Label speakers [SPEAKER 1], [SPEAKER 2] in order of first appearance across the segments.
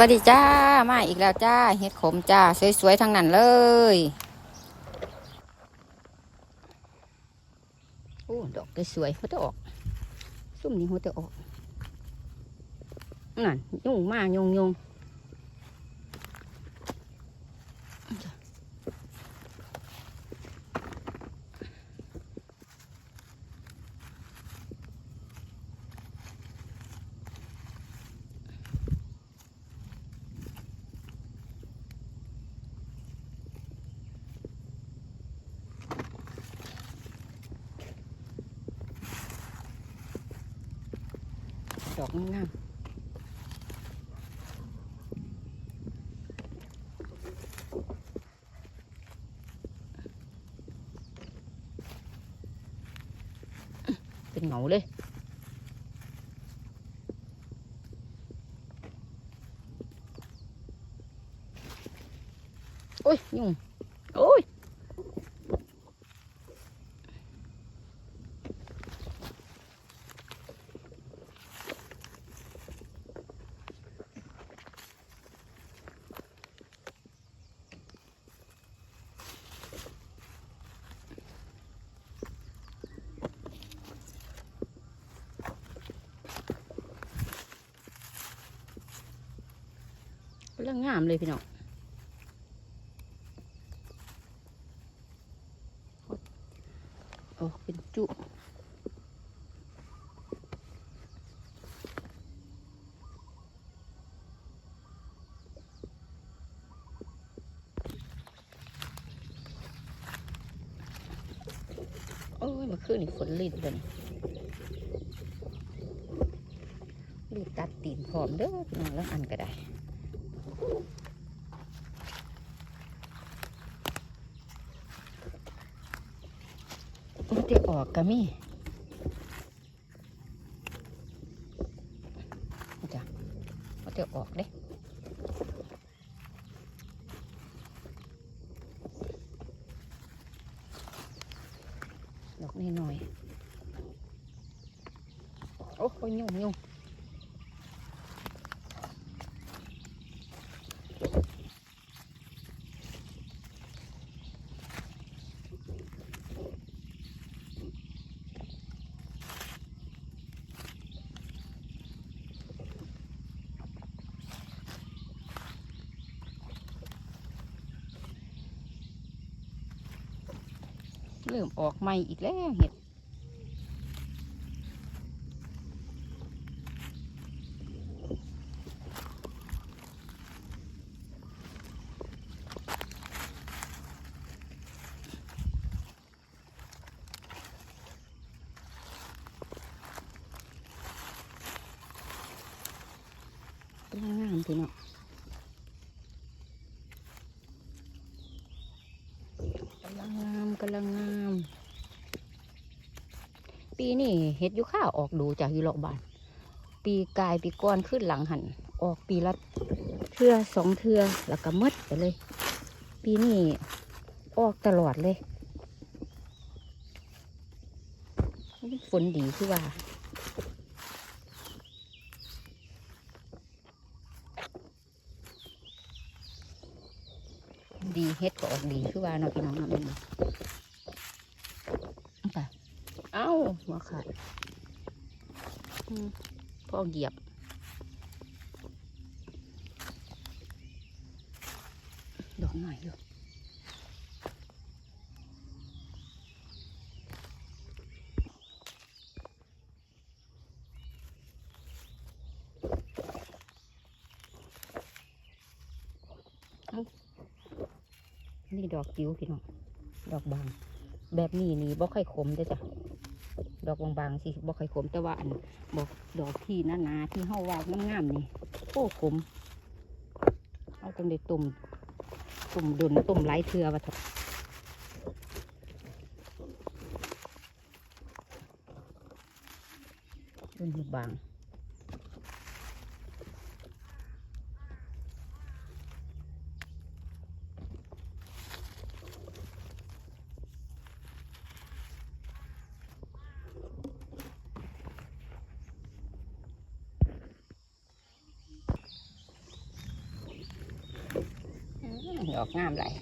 [SPEAKER 1] วัสดีจ้า มาอีกแล้วจ้า เห็ดขมจ้า สวยๆทั้งนั้นเลยโอ้ดอกก็สวยหัวจะออก ซุ่มนี้หัวจะออก นั่นยุ่งมากยงยง ดอกงามๆเป็นเหงาเลยโอ้ยยุ่ง โอ้ย เรื่องงามเลยพี่น้องโอ้เป็นจุโอ้ยมาคืนนี่ฝนลิดเลยรีบตัดตีนพร้อมเด้อน้องแล้วอันก็ได้ มันจะออกกะมี่จ้ะมันจะออกเด้ดอกนี่หน่อยๆโอ้ยยุ่งยุ่ง ริ่มออกใหม่อีกแล้วเห็ดกำลังงามพี่เนาะกำลังงามกำลังงาม ปีนี้เห็ดยุข้าออกดูจากยูหลอกบาน ปีกายปีก้อนขึ้นหลังหันออกปีละเทือสองเทือแล้วก็หมดไปเลย ปีนี้ออกตลอดเลย ฝนดีคือว่าดีเฮ็ดก็ออกดีคือว่าเนาะพี่น้องเนาะแม่นบ่เอาไป เอ้าหัวขาดพ่อเหยียบ ดอกหน่อยอยู่นี่ดอกจิ๋วพี่น้อง ดอกบาง แบบนี้นี่บ่ค่อยขมเด้จ้ะ ดอกบางๆสิบ่ค่อยขมแต่ว่าอันบอกดอกที่หนาๆที่เฮาว่างงามๆนี่โอ้ขมเอาตรงเด็ดตุ่มตุ่มดุนตุ่มไหลเทือวะทับดุนบาง อ ดอกงามหลาย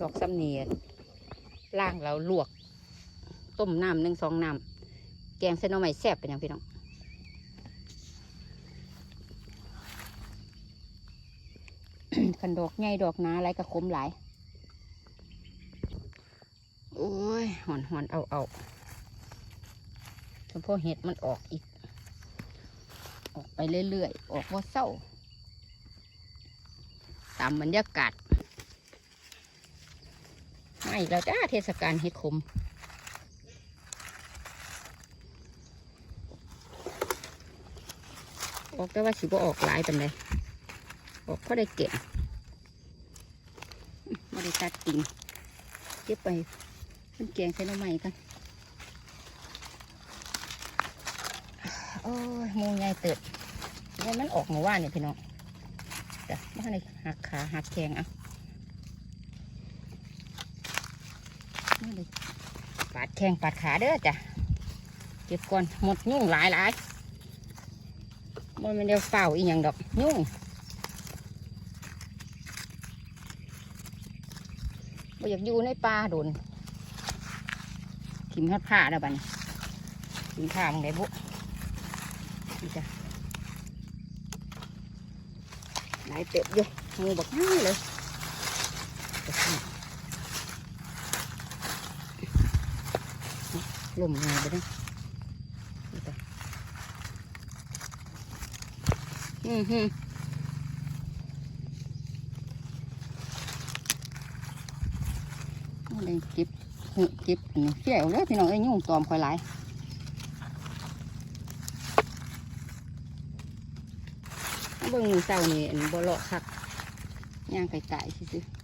[SPEAKER 1] ดอกซ้ำเนียดล่างเราลวก ต้มน้ำหนึ่งสองน้ำแกงเส้นหน่อไม้แซ่บเป็นยังพี่น้องขันดอกใหญ่ดอกนาอะไรก็คมหลาย โอ้ยหอนหอนเอาเอาเฉพาะเห็ดมันออกอีก ออกไปเรื่อยๆ ออกว่าเศร้า ตามบรรยากาศ มาอีกแล้วจ้าเทศกาลเห็ดขมออกแต่ว่าสิบ่ออกหลายเป็นเลยออกก็ได้เก็บไม่ได้ตัดติ่งเก็บไปขึ้นแกงใส่น้ำใหม่กันโอ้ยมูใหญ่เติดนี่มันออกมาว่าเนี่ยพี่น้องจ้ะมาในหักขาหักแขงอะ มาเลย ปาดแข้งปาดขาเด้อจ้ะเก็บก่อนหมดยุ่งหลายหลายมันไม่ได้เฝ้าอีหยังดอกยุ่งบ่อยากอยู่ในป่าโดนขิมฮัดผ้าแล้วบัดนขิมผ้ามึงได้บุนี่จ้ะหลายเต็บอยู่งูบักง่ายเลย ลมมายไปนะอืมฮึอะไรเก็บหึเก็บอันนี่เขี้ยวเลยพี่น้องเอ้ยยุ่งตอมคอยไหลเบิ่งมือเศร้านี่อันบ่เลาะคักย่างไก่ๆซื่อๆ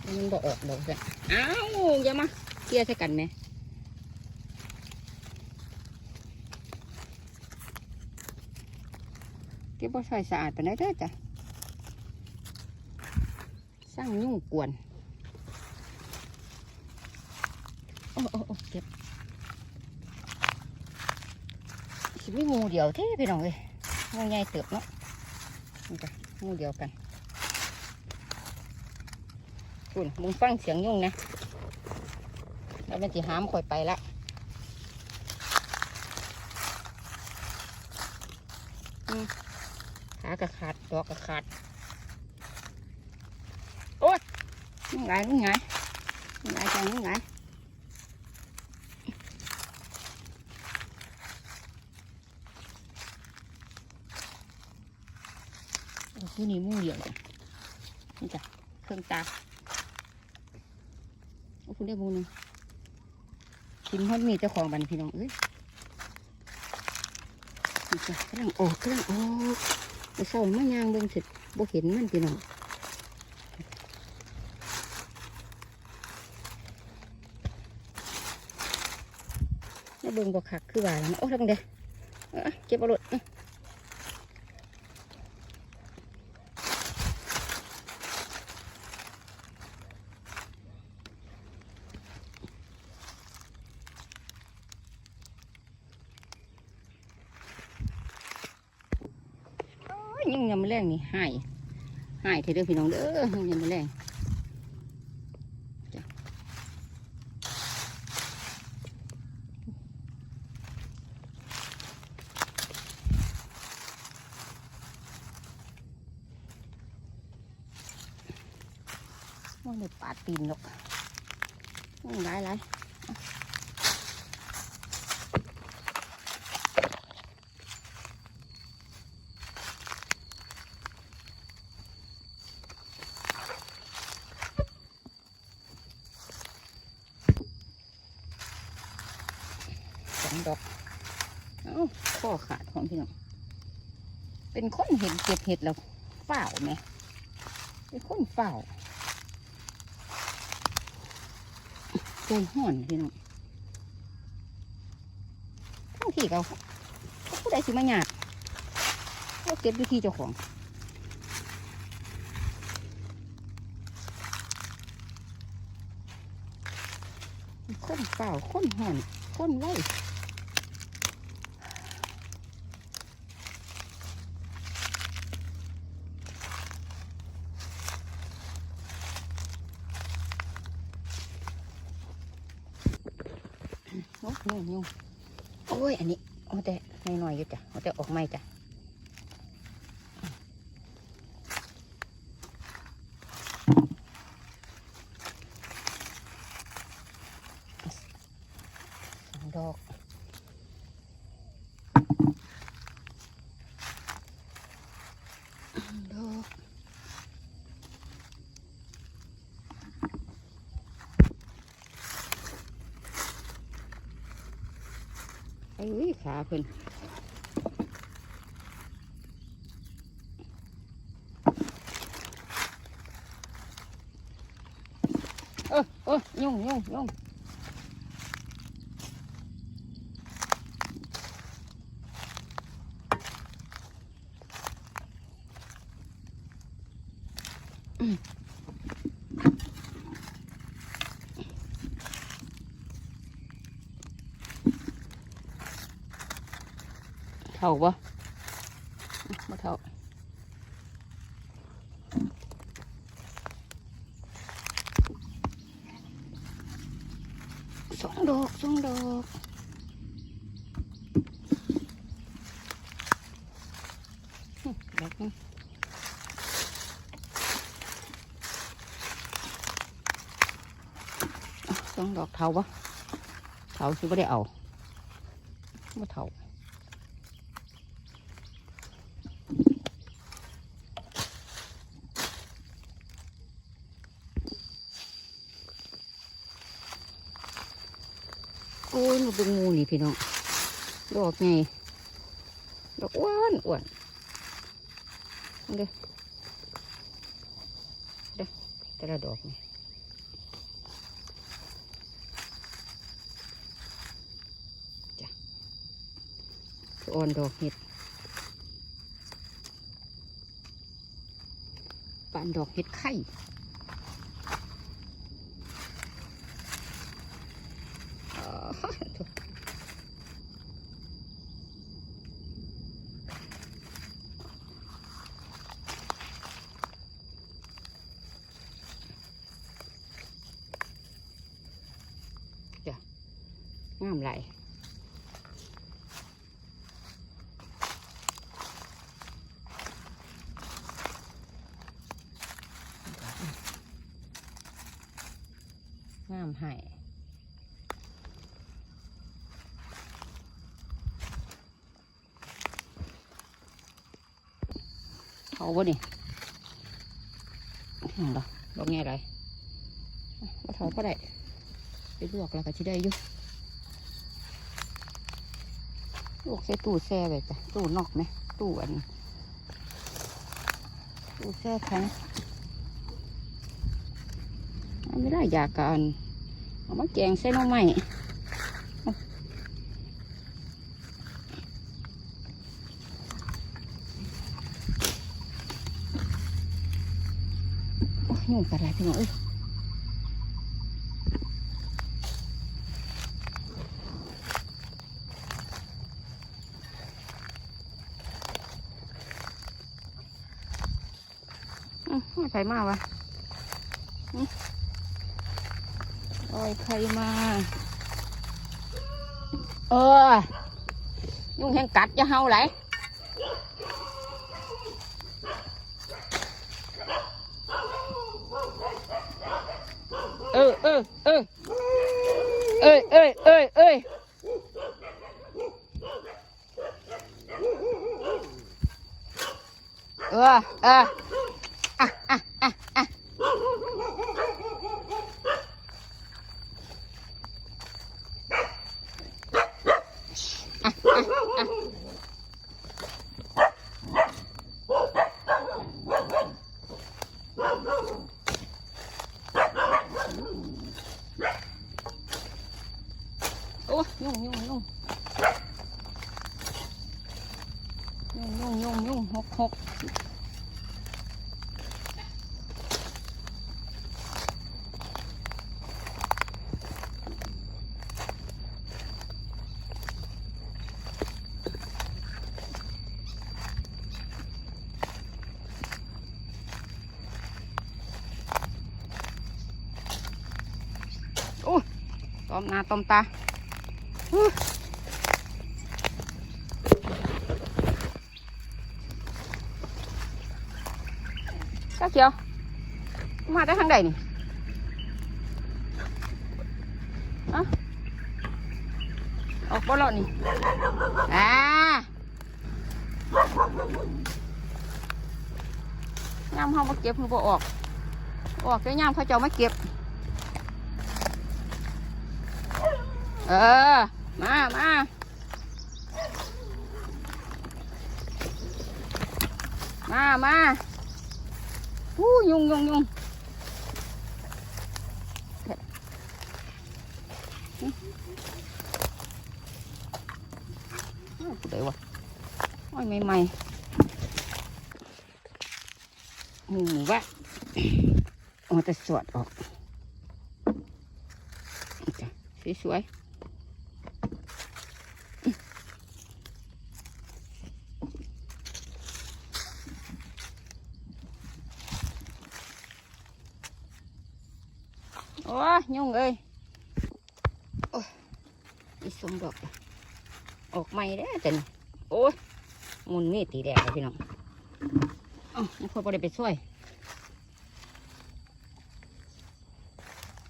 [SPEAKER 1] แล้วมันบ่ออกดอกจ้ะอ้าวอย่ามา เกลียใส่กันไหมเก็บบ่ใส่สะอาดไปไหนใดเด้อจ้ะสร้างยุ่งกวนโอ้โอ้โอ้เก็บสิมีงูเดียวเท่พี่น้องเลยงูใหญ่เติบเนาะนี่จ้ะงูเดียวกันคุณมึงฟังเสียงยุ่งนะ แล้วมันจะหามข่อยไปละขากระขาดดอกกระขาด โอ๊ยนี่ไงนี่ไงนี่ไงจังนี่ไงโอ้คือนี่มู่เดียวจ้ะนี่จ้ะเครื่องตาโอ้คุณได้มูหนึง กินฮอดมีเจ้าของบันพี่น้องเอ้ยนี่จ้ะกำลังออกกำลังออกไปส่งมายางเบิ่งเสร็จบ่เห็นมันพี่น้องแล้วเบิ่งบ่คักคือว่าแล้วโอ้ทั้งเด้อเอาเอาเก็บเอารถ ยยุ่งยำแมลงนี่หายหายเถอะเด้อพี่น้องเด้อยุ่งยำแมลงจ้ะว่าในป่าตีนหรอกยุ่งหลายหลาย สองดอก เอ้าข้อขาดของ พี่น้องเป็นคนเห็นเก็บเห็ดแล้วฝ้าวไหมเป็นคนฝ้าวใจห่อนพี่น้องทั้งที่เขาผู้ใดสิมาหยาดเขาเก็บวิธีเจ้าของคนเปล่าคนห่อนคนไว้โอ้ยยุ่งยุ่งโอ้ย อันนี้เอาแต่หน่อยๆอยู่จ้ะเอาแต่ออกไม่จ้ะสองดอกดอกไอ้ย ขาเพิ่นเออเออยุ่งยุ่งยุ่ง เท่าปะมาเท่าสองดอกสองดอกหึดอกหนึงอะสองดอกเท่าปะเท่าคือไม่ได้เอาไม่เท่า โอ้ยมาเป็นงูนี่พี่น้อง ดอกไงดอกอ้วนอ้วนเด้อเด้อแต่ละดอกนี่จ้ะออ่อนดอกเห็ดปานดอกเห็ดไข่ อ่าถูกจ้ะงามไหลายงาม ใหายเขาบ่นี่นั่นเหรอบอกไงไรว่าเขาก็ได้ไปลวกแล้วก็ที่ได้อยู่ลวกใส่ตู้แช่ไว้จ้ะตู้นอกไหมตู้อันนี้ตู้แช่แข็งไม่ได้อยากกัน เอามาแกงใส่น้องใหม่โอ้ยุ่งกันไรพี่น้องเอ้ยอืมไม่มาวะอืมโอ้ย ใครมา เออ ยุ่งแห่งกัดจะเฮาไหลเออเออเออเอ้ยเอ้ยเอ้ยเอ้ยเออเอออะอะอะอะ ยุ่งยุ่งหกหกโอ้ยต้มหน้าต้มตาอู้เจ้าเขียวมาได้ทางใดนี่อะออกบ่แล้วนี่อ่ายามเขามาเก็บมันบ่ออก ออกแต่ยามเขาเจ้ามาเก็บ เออ มามามามาอู้ยุงยุงยุงอ้าวผู้ใดวะโอ้ยใหม่ๆหมูวะเอาแต่สวดออก สวยๆ โอ้ยยุ่งเอ้ยโอ้ยอีสมดอกออกใหม่เด้แต่นี่โอ้ยมุนนี่ตีแดดเลยพี่น้องอ๋องคนบ่ได้ไปช่วย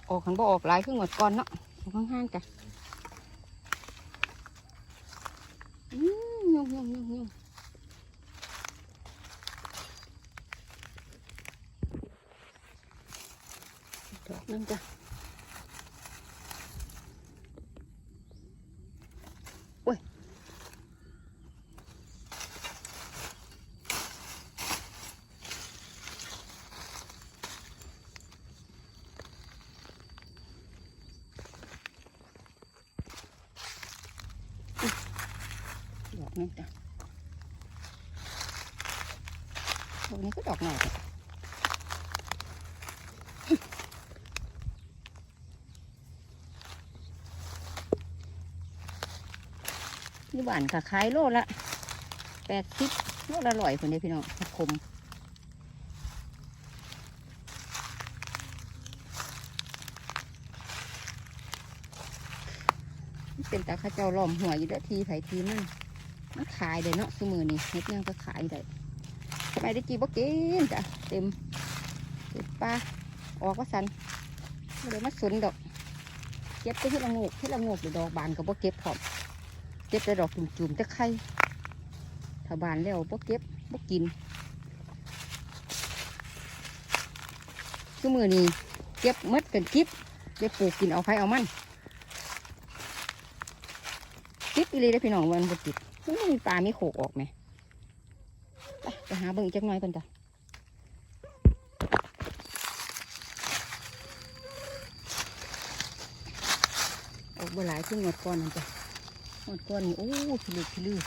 [SPEAKER 1] ออกขันบ่ออกหลายขึ้นหมดก่อนเนาะออกข้างๆจ้ะอืมยุ่งยุ่งยุ่งยุ่งดอกนึงจ้ะ ดอกนึงจ้ะ ดอกนี้ก็ดอกหน่อยนี่หวานค่ะขายโลละแปดสิบโลละร้อยคนเดียพี่น้องผักคมเป็นตาข้าเจ้าล้อมหัวอยู่ด้ทีไผทีมันมันขายเลยเนาะสมือนี่เฮ็ดยังก็ขายได้ ไปได้กี่บ่กินจ้ะเต็มเต็มปลาออกว่าสันไม่ได้มาสนดอก เก็บไปที่ละงกที่ละงกหรือดอกบานก็บ่เก็บพร้อมเก็บแต่ดอกจุ่มๆแต่ไข่ถ้าบานแล้วบ่เก็บบ่กินสมือนี่เก็บหมดเป็นกิบได้ปลูกกินเอาไผเอามันกิบอีเลยได้พี่น้องวันบ่ติดมันมีปลามีโขกออกไหม ไปหาเบิ่งจักหน่อยก่อนจ้ะออกบ่หลายขึ้นหมดก้อนนั่นจ้ะหมดก้อนนี่โอ้พิลึกพิลือ